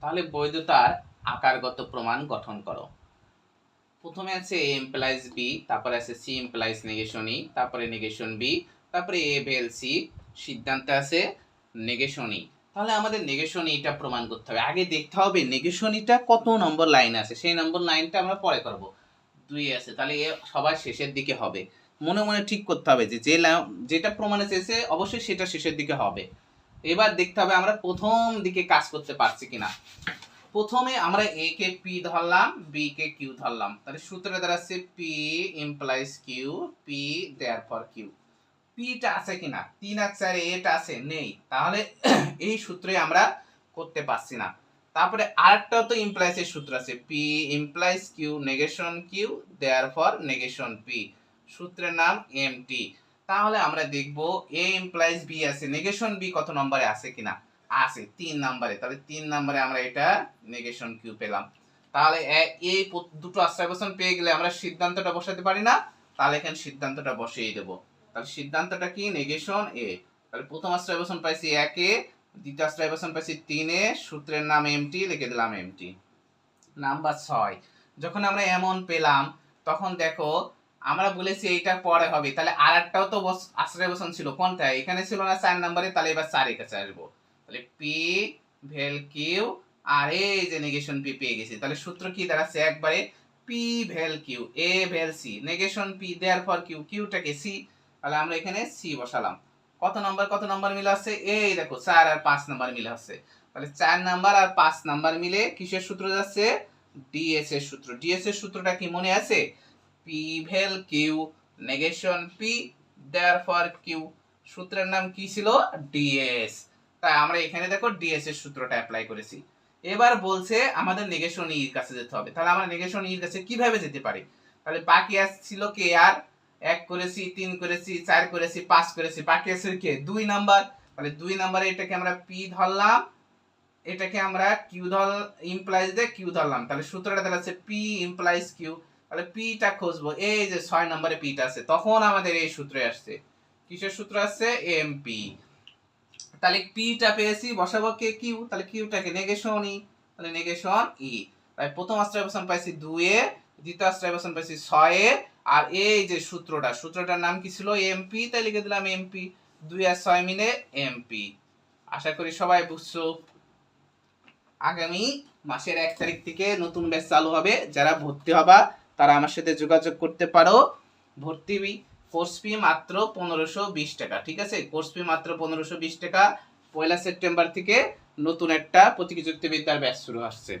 তাহলে বৈধতার আকারগত প্রমাণ গঠন করো। প্রথমে আছে এ এমপ্লাইজ বি তারপরে আছে সি এমপ্লাইজ নেগেশন ই তারপরে নেগেশন বি তারপরে এ ভেল সি সিদ্ধান্তে আছে নেগেশন ই তাহলে আমাদের নেগেশন ইটা প্রমাণ করতে হবে। আগে দেখতে হবে নেগেশন ইটা কত নম্বর লাইন আছে, সেই নম্বর লাইনটা আমরা পরে করব। দুই আছে, তাহলে এ সবার শেষের দিকে হবে। মনে মনে ঠিক করতে হবে যে যেটা প্রমাণে চেয়েছে, অবশ্যই সেটা শেষের দিকে হবে। এবার দেখতে হবে আমরা প্রথম দিকে কাজ করতে পারছি কিনা। প্রথমে আমরা এ কে পি ধরলাম বি কে কিউ ধরলাম। তাহলে সূত্রে দাঁড়াচ্ছে P implies Q P therefore Q পিটা আছে কিনা? তিন আর চার এটা আছে? নেই। তাহলে এই সূত্রে আমরা করতে পারছি না। তারপরে আরেকটাও তো ইমপ্লাইজের সূত্র আছে। P implies Q negation Q therefore negation P সূত্রের নাম এমটি তাহলে আমরা দেখব এ ইমপ্লাইজ বি আছে। নেগেশন বি কত নম্বরে আছে কিনা? আছে, তিন নম্বরে। তাহলে তিন নম্বরে আমরা এটা নেগেশন কিউ পেলাম। তাহলে এই দুটো আশ্রয়বচন পেয়ে গেলে আমরা সিদ্ধান্তটা বসাতে পারি না। তাহলে এখানে সিদ্ধান্তটা বসিয়ে দেবো। তাহলে সিদ্ধান্তটা কি? নেগেশন এ তাহলে প্রথম আশ্রয়বচন পাইছি একে দ্বিতীয় আশ্রয়বচন পাইছি তিনে সূত্রের নাম এমটি লিখে দিলাম এমটি নাম্বার ছয়। যখন আমরা এমন পেলাম, তখন দেখো আমরা বলেছি এইটা পরে হবে। তাহলে আর একটাও তো আশ্রয় বসন ছিল। কোনটা? এখানে ছিল না চার নম্বরে, তাহলে এবার চারের কাছে আসব। তাহলে পি ভেল কিউ আর এই যে নেগেশন পি পেয়ে গেছি। তাহলে সূত্র কি দাঁড়াচ্ছে? একবারে P vel Q A vel C negation P therefore Q কিউটাকে C তাহলে আমরা এখানে সি বসালাম। কত নম্বর কত নম্বর মিলে আছে এই দেখো, চার আর পাঁচ নম্বর মিলে আছে তাহলে চার নাম্বার আর পাঁচ নাম্বার মিলে কিসের সূত্র যাচ্ছে? ডিএস এর সূত্র। ডিএস এর সূত্রটা কি মনে আছে? Vel Q negation P therefore Q সূত্রের নাম কি ছিল? ডিএস তাই আমরা এখানে দেখো ডিএস এর সূত্রটা অ্যাপ্লাই করেছি। এবার বলছে আমাদের নেগেশন ইর কাছে যেতে হবে। তাহলে আমরা নেগেশন ইর কাছে কীভাবে যেতে পারি? তাহলে বাকি ছিল কে আর? এক করেছি, তিন করেছি, চার করেছি, পাঁচ করেছি। বাকি আছে কে? দুই নাম্বার। তাহলে দুই নাম্বারে এটাকে আমরা পি ধরলাম। এটাকে আমরা কিউ ধর ইমপ্লাইজ দিয়ে কিউ ধরলাম। তাহলে সূত্রটা দাঁড়াচ্ছে পি ইমপ্লাইজ কিউ তাহলে পিটা খুঁজবো। এই যে ছয় নম্বরে পিটা আছে, তখন আমাদের এই সূত্রে আসছে। কিসের সূত্র আসছে? এমপি তাহলে পিটা পেয়েছি, বসাবো কে কিউ তাহলে কিউটাকে নেগেশন ই তাহলে নেগেশন ই তাই প্রথম আশ্রয়বচন পাইছি দুয়ে দ্বিতীয় আশ্রয়বচন পাইছি ছয়ে আর এই যে সূত্রটা, সূত্রটার নাম কি ছিল? এমপি তাই লিখে দিলাম এমপি দুই আর ছয় মিলে এমপি আশা করি সবাই বুঝছ। আগামী মাসের এক তারিখ থেকে নতুন ব্যাচ চালু হবে। যারা ভর্তি হবা তারা আমার সাথে যোগাযোগ করতে পারো। ভর্তি কোর্স ফি মাত্র পনেরোশো বিশ টাকা, ঠিক আছে? কোর্স ফি মাত্র পনেরোশো বিশ টাকা। পয়লা সেপ্টেম্বর থেকে নতুন একটা প্রতিযোগিতাবিদ্যার ব্যাচ শুরু আসছে।